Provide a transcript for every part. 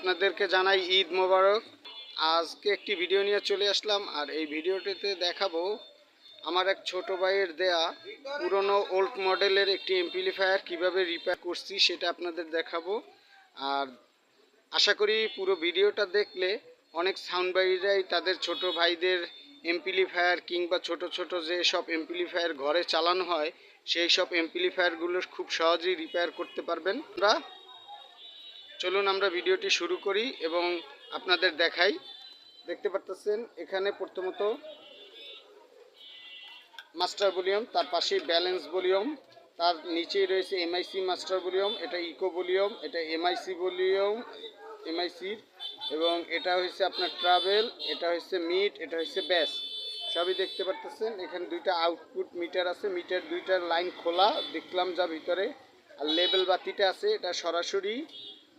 আপনাদেরকে জানাই ঈদ মোবারক। আজকে একটি ভিডিও নিয়ে চলে আসলাম, আর এই ভিডিওটিতে দেখাবো আমার এক ছোট ভাইয়ের দেয়া পুরনো ওল্ড মডেলের একটি এমপ্লিফায়ার কীভাবে রিপেয়ার করছি সেটা আপনাদের দেখাবো। আর আশা করি পুরো ভিডিওটা দেখলে অনেক সাউন্ড বাইরাই তাদের ছোট ভাইদের এমপ্লিফায়ার কিংবা ছোট ছোট যে সব এমপ্লিফায়ার ঘরে চালানো হয়, সেই সব এমপ্লিফায়ারগুলো খুব সহজেই রিপেয়ার করতে পারবেন। আমরা চলুন আমরা ভিডিওটি শুরু করি এবং আপনাদের দেখাই। দেখতে পারতেছেন, এখানে প্রথমত মাস্টার ভলিউম, তার পাশেই ব্যালেন্স ভলিউম, তার নিচেই রয়েছে এমআইসি মাস্টার ভলিউম, এটা ইকো ভলিউম, এটা এমআইসি ভলিউম এমআইসির এবং এটা হচ্ছে আপনার ট্রাভেল, এটা হচ্ছে মিট, এটা হচ্ছে ব্যাস। সবই দেখতে পারতেছেন, এখানে দুইটা আউটপুট মিটার আছে, মিটার দুইটার লাইন খোলা, দেখলাম যা ভিতরে, আর লেবেল বাতিটা আছে, এটা সরাসরি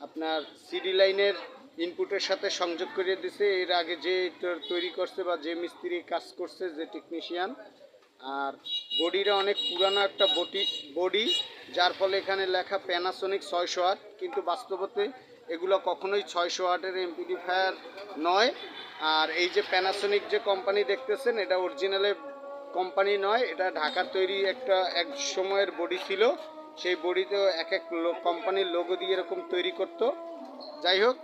আপনার সিডি লাইনের ইনপুটের সাথে সংযোগ করে দিছে। এর আগে যে তোর- করছে বা যে মিস্ত্রি কাজ করছে, যে টেকনিশিয়ান আর বডিটা অনেক পুরানো একটা বডি বডি, যার ফলে এখানে লেখা প্যানাসোনিক ছয়শো আট, কিন্তু বাস্তবতে এগুলো কখনোই ছয়শো আটের এমপিডিফায়ার নয়। আর এই যে প্যানাসোনিক যে কোম্পানি দেখতেছেন, এটা অরিজিনালে কোম্পানি নয়, এটা ঢাকার তৈরি একটা এক সময়ের বডি ছিল। সেই বডিতেও এক এক কোম্পানির লোগো দিয়ে এরকম তৈরি করতো। যাই হোক,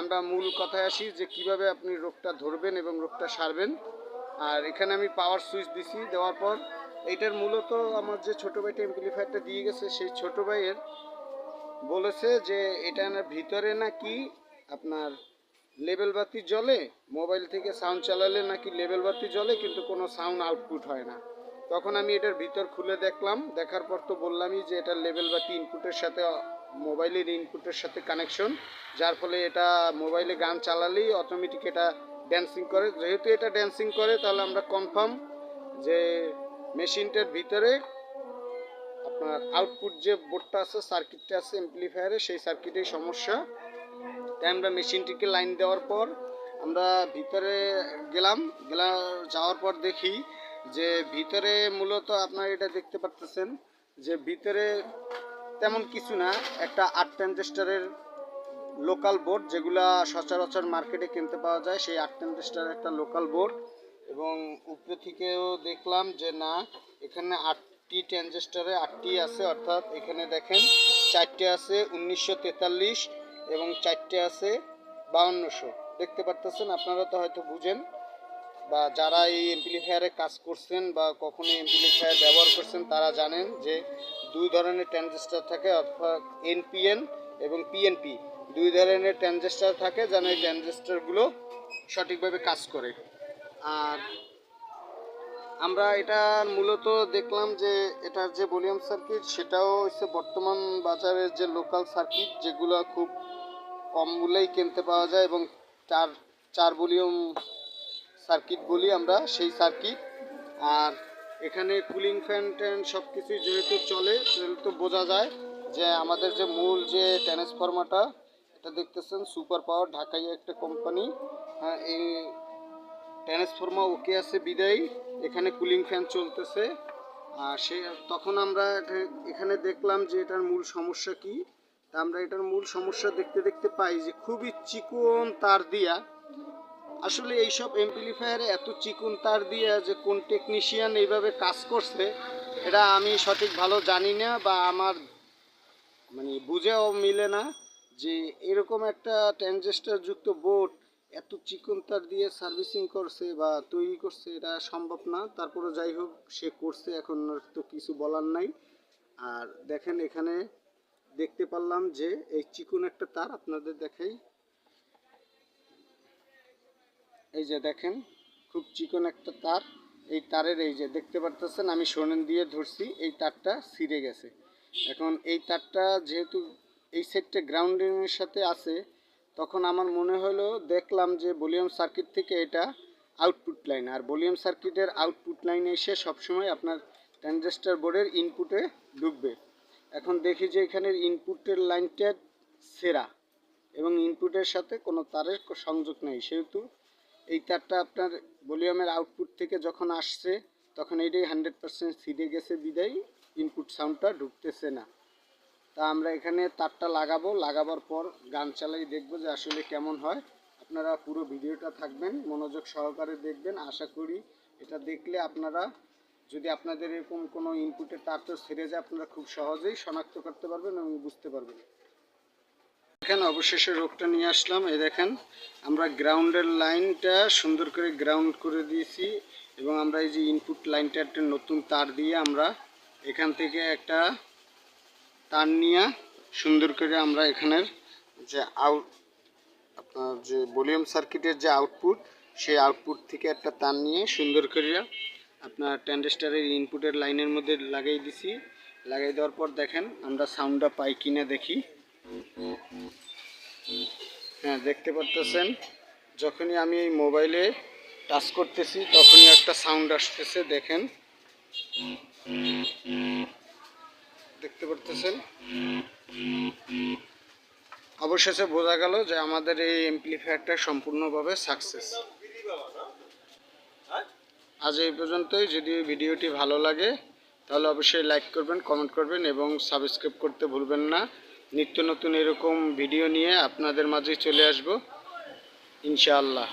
আমরা মূল কথায় আসি যে কীভাবে আপনি রোগটা ধরবেন এবং রোগটা সারবেন। আর এখানে আমি পাওয়ার সুইচ দিছি, দেওয়ার পর এইটার মূলত আমার যে ছোটো ভাইটা এমপ্লিফায়ারটা দিয়ে গেছে, সেই ছোটো ভাইয়ের বলেছে যে এটার ভিতরে নাকি আপনার লেবেল বাতি জ্বলে মোবাইল থেকে সাউন্ড চালালে নাকি লেবেল বাতি জ্বলে, কিন্তু কোনো সাউন্ড আউটপুট হয় না। তখন আমি এটার ভিতর খুলে দেখলাম, দেখার পর তো বললামই যে এটা লেবেল বাতি ইনপুটের সাথে মোবাইলের ইনপুটের সাথে কানেকশন যার ফলে এটা মোবাইলে গান চালালেই অটোমেটিক এটা ড্যান্সিং করে। যেহেতু এটা ড্যান্সিং করে, তাহলে আমরা কনফার্ম যে মেশিনটার ভিতরে আপনার আউটপুট যে বোর্ডটা আছে সার্কিটটা আছে এমপ্লিফায়ারে সেই সার্কিটের সমস্যা। তাই আমরা মেশিনটিকে লাইন দেওয়ার পর আমরা ভিতরে গেলাম, গেলা যাওয়ার পর দেখি যে ভিতরে মূলত আপনার এটা দেখতে পারতেছেন যে ভিতরে তেমন কিছু না, একটা আট ট্রানজিস্টারের লোকাল বোর্ড যেগুলা সচরাচর মার্কেটে কিনতে পাওয়া যায়, সেই আট ট্রানজিস্টারের একটা লোকাল বোর্ড এবং উপরে থেকেও দেখলাম যে না, এখানে আটটি ট্রানজিস্টারে আটটি আছে, অর্থাৎ এখানে দেখেন চারটে আছে উনিশশো তেতাল্লিশ এবং চারটে আছে বাউন্নশো। দেখতে পারতেছেন, আপনারা তো হয়তো বুঝেন বা যারা এই এমপ্লিফায়ারে কাজ করছেন বা কখনো এমপ্লিফায়ার ব্যবহার করছেন, তারা জানেন যে দুই ধরনের ট্রানজিস্টার থাকে, অর্থাৎ এনপিএন এবং পিএনপি দুই ধরনের ট্রানজিস্টার থাকে যেন এই ট্রানজিস্টারগুলো সঠিকভাবে কাজ করে। আর আমরা এটা মূলত দেখলাম যে এটার যে ভলিউম সার্কিট সেটাও হচ্ছে বর্তমান বাজারের যে লোকাল সার্কিট যেগুলো খুব কম মূল্যেই কিনতে পাওয়া যায় এবং চার চার ভলিউম সার্কিট বলি আমরা, সেই সার্কিট আর এখানে কুলিং ফ্যান ট্যান সব কিছুই যেহেতু চলে, সেহেতু বোঝা যায় যে আমাদের যে মূল যে ট্রান্সফর্মারটা এটা দেখতেছেন সুপার পাওয়ার ঢাকাই একটা কোম্পানি হ্যাঁ এই ট্রান্সফর্মার ওকে আছে বিদায়, এখানে কুলিং ফ্যান চলতেছে। আর সে, তখন আমরা এখানে দেখলাম যে এটার মূল সমস্যা কি। তা আমরা এটার মূল সমস্যা দেখতে দেখতে পাই যে খুবই চিকন তার দিয়া আসলে এইসব এমপ্লিফায়ারে এত চিকুন তার দিয়ে যে কোন টেকনিশিয়ান এইভাবে কাজ করছে, এটা আমি সঠিক ভালো জানি না বা আমার মানে বুঝেও মিলে না যে এরকম একটা যুক্ত বোর্ড এত চিকন তার দিয়ে সার্ভিসিং করছে বা তৈরি করছে, এটা সম্ভব না। তারপরে যাই হোক, সে করছে, এখন তো কিছু বলার নাই। আর দেখেন এখানে দেখতে পারলাম যে এই চিকন একটা তার আপনাদের দেখাই। এই যে দেখেন, খুব চিকন একটা তার। এই তারের এই যে, দেখতে পারতেছেন, আমি সোনেন দিয়ে ধরছি, এই তারটা ছিঁড়ে গেছে। এখন এই তারটা যেহেতু এই সেটটা গ্রাউন্ডিংয়ের সাথে আছে, তখন আমার মনে হলো দেখলাম যে ভলিউম সার্কিট থেকে এটা আউটপুট লাইন আর ভলিউম সার্কিটের আউটপুট লাইন এসে সবসময় আপনার ট্রানজিস্টার বোর্ডের ইনপুটে ঢুকবে। এখন দেখি যে এখানের ইনপুটের লাইনটা সেরা এবং ইনপুটের সাথে কোনো তারের সংযোগ নেই, সেহেতু এই তারটা আপনার ভলিউমের আউটপুট থেকে যখন আসছে, তখন এইটাই হান্ড্রেড পার্সেন্ট সিডে গেছে বিদায় ইনপুট সাউন্ডটা ঢুকতেছে না। তা আমরা এখানে তারটা লাগাবো, লাগাবার পর গান চালাই দেখব যে আসলে কেমন হয়। আপনারা পুরো ভিডিওটা থাকবেন, মনোযোগ সহকারে দেখবেন। আশা করি এটা দেখলে আপনারা, যদি আপনাদের এরকম কোনো ইনপুটের তার তো ছেড়ে যায়, আপনারা খুব সহজেই শনাক্ত করতে পারবেন এবং বুঝতে পারবেন। দেখেন, অবশেষে রোগটা নিয়ে আসলাম। এই দেখেন, আমরা গ্রাউন্ডের লাইনটা সুন্দর করে গ্রাউন্ড করে দিয়েছি এবং আমরা এই যে ইনপুট লাইনটা একটা নতুন তার দিয়ে আমরা এখান থেকে একটা তার নিয়ে সুন্দর করে আমরা এখানের যে আউট আপনার যে ভলিউম সার্কিটের যে আউটপুট সেই আউটপুট থেকে একটা তার নিয়ে সুন্দর করে আপনার ট্যান্ডেস্টারের ইনপুটের লাইনের মধ্যে লাগাই দিছি। লাগাই দেওয়ার পর দেখেন, আমরা সাউন্ডটা পাই কিনা দেখি। হ্যাঁ দেখতে পারতেছেন, যখনই আমি এই মোবাইলে টাচ করতেছি, তখনই একটা সাউন্ড আসতেছে, দেখেন। দেখতে পারতেছেন? অবশেষে বোঝা গেল যে আমাদের এই এমপ্লিফায়ারটা সম্পূর্ণভাবে সাকসেস আজ এই পর্যন্তই। যদি ভিডিওটি ভালো লাগে, তাহলে অবশ্যই লাইক করবেন কমেন্ট করবেন, এবং সাবস্ক্রাইব করতে ভুলবেন না। নিত্য নতুন এরকম ভিডিও নিয়ে আপনাদের মাঝে চলে আসব ইনশাআল্লাহ।